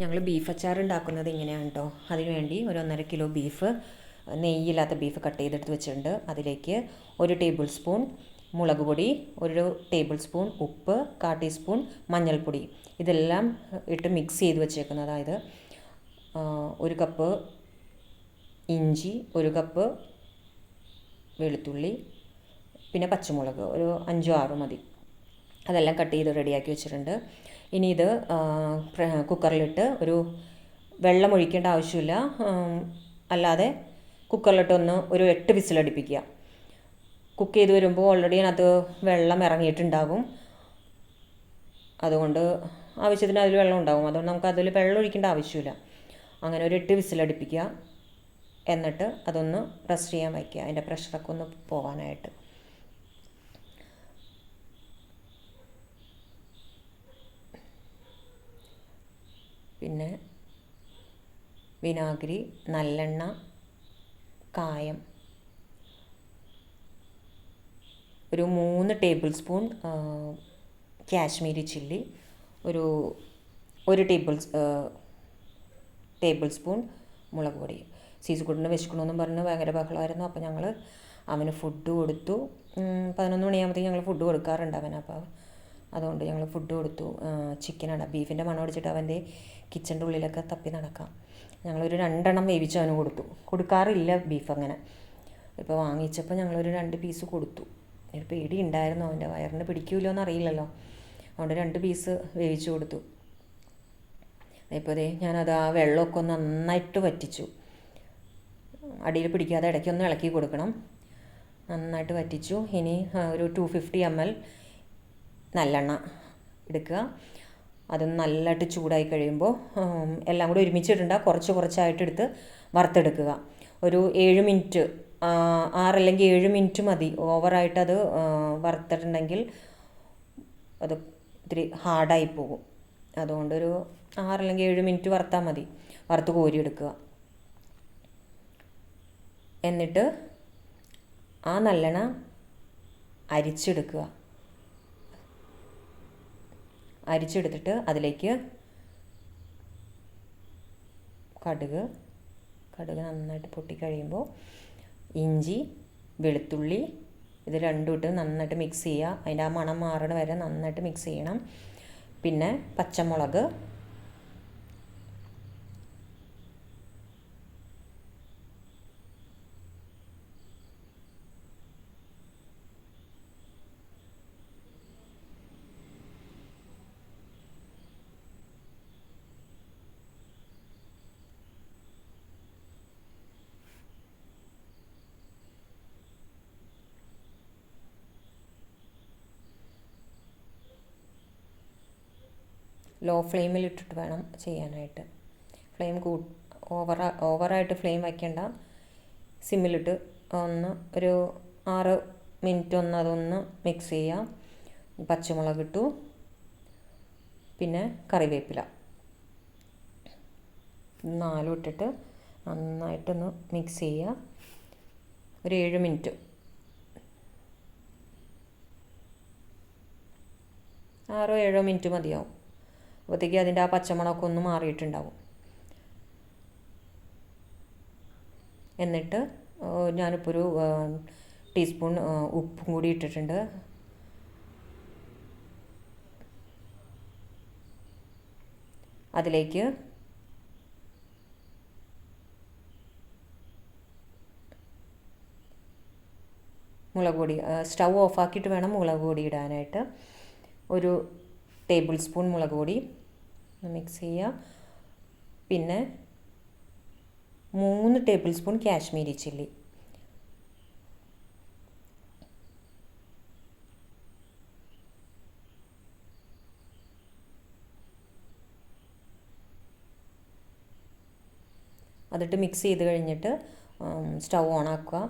ഞങ്ങൾ ബീഫ് അച്ചാർ ഉണ്ടാക്കുന്നത് ഇങ്ങനെയാണ് കേട്ടോ അതിനുവേണ്ടി ഒരു ഒന്നര കിലോ ബീഫ് നെയ്യില്ലാത്ത ബീഫ് കട്ട് ചെയ്തെടുത്ത് വെച്ചിട്ടുണ്ട്. അതിലേക്ക് ഒരു ടേബിൾ സ്പൂൺ മുളക് പൊടി ഒരു ടേബിൾ സ്പൂൺ ഉപ്പ് കാ ടീസ്പൂൺ മഞ്ഞൾപ്പൊടി. ഇതെല്ലാം ഇട്ട് മിക്സ് ചെയ്ത് വെച്ചേക്കുന്നത്. അതായത് ഒരു കപ്പ് ഇഞ്ചി ഒരു കപ്പ് വെളുത്തുള്ളി പിന്നെ പച്ചമുളക്. ഒരു അഞ്ചോ ആറോ മതി. അതെല്ലാം കട്ട് ചെയ്ത് റെഡിയാക്കി വെച്ചിട്ടുണ്ട്. ഇനി ഇത് കുക്കറിലിട്ട് ഒരു വെള്ളം ഒഴിക്കേണ്ട ആവശ്യമില്ല. അല്ലാതെ കുക്കറിലിട്ട് ഒന്ന് ഒരു എട്ട് വിസിലടിപ്പിക്കുക. കുക്ക് ചെയ്ത് വരുമ്പോൾ ഓൾറെഡി അതിനകത്ത് വെള്ളം ഇറങ്ങിയിട്ടുണ്ടാകും. അതുകൊണ്ട് ആവശ്യത്തിന് അതിൽ വെള്ളം ഉണ്ടാകും. അതുകൊണ്ട് നമുക്ക് അതിൽ വെള്ളം ഒഴിക്കേണ്ട ആവശ്യമില്ല. അങ്ങനെ ഒരു എട്ട് വിസിലടിപ്പിക്കുക. എന്നിട്ട് അതൊന്ന് പ്രസ് ചെയ്യാൻ വയ്ക്കുക. അതിന്റെ പ്രഷറൊക്കെ ഒന്ന് പോകാനായിട്ട് പിന്നെ വിനാഗിരി നല്ലെണ്ണ കായം. ഒരു മൂന്ന് ടേബിൾ സ്പൂൺ കാശ്മീരി ചില്ലി. ഒരു ഒരു ടേബിൾ ടേബിൾ സ്പൂൺ മുളക് പൊടി. സീസുകുട്ടിന് വിശക്കണമെന്നും പറഞ്ഞ് ഭയങ്കര ബഹളമായിരുന്നു അപ്പോൾ ഞങ്ങൾ അവന് ഫുഡ് കൊടുത്തു. പതിനൊന്ന് മണിയാകുമ്പോഴത്തേക്ക് ഞങ്ങൾ ഫുഡ് കൊടുക്കാറുണ്ട് അവന്. അപ്പോൾ അതുകൊണ്ട് ഞങ്ങൾ ഫുഡ് കൊടുത്തു. ചിക്കനാണ് ബീഫിന്റെ മണം അടിച്ചിട്ട് അവന്റെ കിച്ചന്റെ ഉള്ളിലൊക്കെ തപ്പി നടക്കാം. ഞങ്ങളൊരു രണ്ടെണ്ണം വേവിച്ച് അവന് കൊടുത്തു. കൊടുക്കാറില്ല ബീഫ് അങ്ങനെ. ഇപ്പോൾ വാങ്ങിച്ചപ്പോൾ ഞങ്ങളൊരു രണ്ട് പീസ് കൊടുത്തു. ഒരു പേടി ഉണ്ടായിരുന്നു അവന്റെ വയറിന് പിടിക്കൂലോ എന്നറിയില്ലല്ലോ. അതുകൊണ്ട് രണ്ട് പീസ് വേവിച്ച് കൊടുത്തു. ഇപ്പോൾ ദേ ഞാനത് ആ വെള്ളമൊക്കെ നന്നായിട്ട് വറ്റിച്ചു. അടിയിൽ പിടിക്കാതെ ഇടയ്ക്കൊന്ന് ഇളക്കി കൊടുക്കണം. നന്നായിട്ട് വറ്റിച്ചു. ഇനി ഒരു ടു ഫിഫ്റ്റി എം എൽ നല്ലെണ്ണ എടുക്കുക. അതും നല്ലതായിട്ട് ചൂടായി കഴിയുമ്പോൾ എല്ലാം കൂടി ഒരുമിച്ചിട്ടുണ്ട് കുറച്ച് കുറച്ചായിട്ട് എടുത്ത് വറുത്തെടുക്കുക. ഒരു ഏഴ് മിനിറ്റ് ആറല്ലെങ്കിൽ ഏഴ് മിനിറ്റ് മതി. ഓവറായിട്ട് അത് വറുത്തിട്ടുണ്ടെങ്കിൽ അത് ഇത്തിരി ഹാർഡായി പോകും. അതുകൊണ്ടൊരു ആറല്ലെങ്കിൽ ഏഴ് മിനിറ്റ് വറുത്താൽ മതി. വറുത്ത് കോരിയെടുക്കുക. എന്നിട്ട് ആ നല്ലെണ്ണ അരിച്ചെടുക്കുക. അരിച്ചെടുത്തിട്ട് അതിലേക്ക് കടുക് കടുക് നന്നായിട്ട് പൊട്ടിക്കഴിയുമ്പോൾ ഇഞ്ചി വെളുത്തുള്ളി ഇത് രണ്ടും ഇട്ട് നന്നായിട്ട് മിക്സ് ചെയ്യുക. അതിന്റെ ആ മണം മാറണ വരെ നന്നായിട്ട് മിക്സ് ചെയ്യണം. പിന്നെ പച്ചമുളക് ലോ ഫ്ലെയിമിൽ ഇട്ടിട്ട് വേണം ചെയ്യാനായിട്ട്. ഫ്ലെയിം കൂ ഓവർ ഓവറായിട്ട് ഫ്ലെയിം വയ്ക്കേണ്ട. സിമ്മിലിട്ട് ഒന്ന് ഒരു ആറ് മിനിറ്റ് ഒന്ന് അതൊന്ന് മിക്സ് ചെയ്യാം. പച്ചമുളക് ഇട്ടു. പിന്നെ കറിവേപ്പില. നാലും ഇട്ടിട്ട് നന്നായിട്ടൊന്ന് മിക്സ് ചെയ്യുക ഒരു ഏഴ് മിനിറ്റ്. ആറോ ഏഴോ മിനിറ്റ് മതിയാവും. അപ്പോഴത്തേക്ക് അതിന്റെ ആ പച്ചമണമൊക്കെ ഒന്ന് മാറിയിട്ടുണ്ടാവും. എന്നിട്ട് ഞാനിപ്പോൾ ഒരു ടീസ്പൂൺ ഉപ്പും കൂടി ഇട്ടിട്ടുണ്ട്. അതിലേക്ക് മുളക് പൊടി സ്റ്റൗ ഓഫാക്കിയിട്ട് വേണം മുളക് പൊടി ഇടാനായിട്ട്. ഒരു ടേബിൾ സ്പൂൺ മുളക് പൊടി. മിക്സ് ചെയ്യുക പിന്നെ മൂന്ന് ടേബിൾ സ്പൂൺ കാശ്മീരി ചില്ലി. അതിട്ട് മിക്സ് ചെയ്ത് കഴിഞ്ഞിട്ട് സ്റ്റൗ ഓൺ ആക്കുക.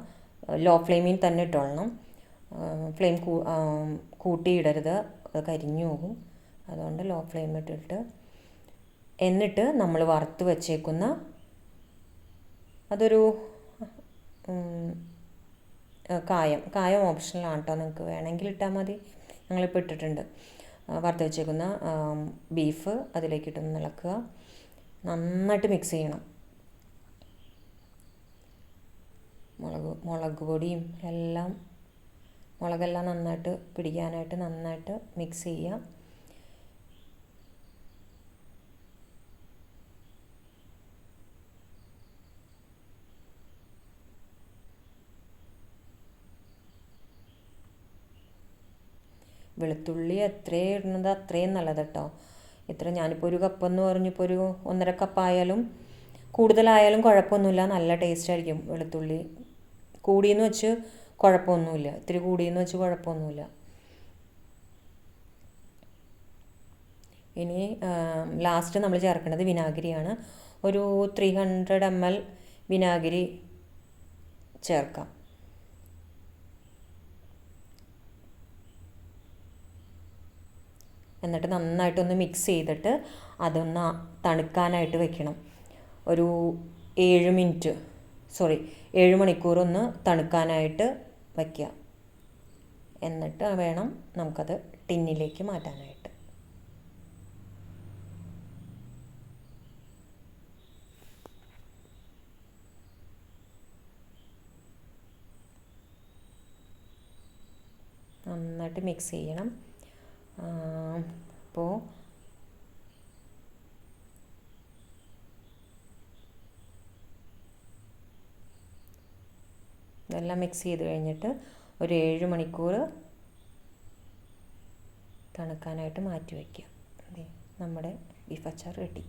ലോ ഫ്ലെയിമിൽ തന്നെ ഇട്ടോളണം. ഫ്ലെയിം കൂട്ടിയിടരുത്. അത് കരിഞ്ഞു പോകും. അതുകൊണ്ട് ലോ ഫ്ലെയിം ഇട്ടിട്ട് എന്നിട്ട് നമ്മൾ വറുത്ത് വച്ചേക്കുന്ന അതൊരു കായം. കായം ഓപ്ഷണലാണ് കേട്ടോ നിങ്ങൾക്ക് വേണമെങ്കിൽ ഇട്ടാൽ മതി. ഞങ്ങളിപ്പോൾ ഇട്ടിട്ടുണ്ട്. വറുത്ത് വെച്ചേക്കുന്ന ബീഫ് അതിലേക്ക് ഇട്ടൊന്ന് ഇളക്കുക. നന്നായിട്ട് മിക്സ് ചെയ്യണം. മുളക് മുളക് പൊടിയും എല്ലാം മുളകെല്ലാം നന്നായിട്ട് പിടിക്കാനായിട്ട് നന്നായിട്ട് മിക്സ് ചെയ്യുക വെളുത്തുള്ളി എത്രയേ ഇടുന്നത് അത്രയും നല്ലത് കേട്ടോ ഇത്ര ഞാനിപ്പോൾ ഒരു കപ്പ് എന്ന് പറഞ്ഞപ്പോൾ ഒരു ഒന്നര കപ്പായാലും കൂടുതലായാലും കുഴപ്പമൊന്നുമില്ല. നല്ല ടേസ്റ്റ് ആയിരിക്കും വെളുത്തുള്ളി. കൂടിയെന്ന് വെച്ച് കുഴപ്പമൊന്നുമില്ല. ഇത്തിരി കൂടിയെന്ന് വെച്ച് കുഴപ്പമൊന്നുമില്ല. ഇനി ലാസ്റ്റ് നമ്മൾ ചേർക്കേണ്ടത് വിനാഗിരിയാണ്. ഒരു ത്രീ ഹൺഡ്രഡ് എം എൽ വിനാഗിരി ചേർക്കാം. എന്നിട്ട് നന്നായിട്ടൊന്ന് മിക്സ് ചെയ്തിട്ട് അതൊന്ന് തണുക്കാനായിട്ട് വെക്കണം. ഒരു ഏഴ് മിനിറ്റ് സോറി ഏഴ് മണിക്കൂർ ഒന്ന് തണുക്കാനായിട്ട് വയ്ക്കുക എന്നിട്ട് വേണം നമുക്കത് ടിന്നിലേക്ക് മാറ്റാനായിട്ട്. നന്നായിട്ട് മിക്സ് ചെയ്യണം. അപ്പോൾ ഇതെല്ലാം മിക്സ് ചെയ്ത് കഴിഞ്ഞിട്ട് ഒരു ഏഴ് മണിക്കൂർ തണുക്കാനായിട്ട് മാറ്റി വയ്ക്കുക. നമ്മുടെ ബീഫ് അച്ചാർ റെഡി.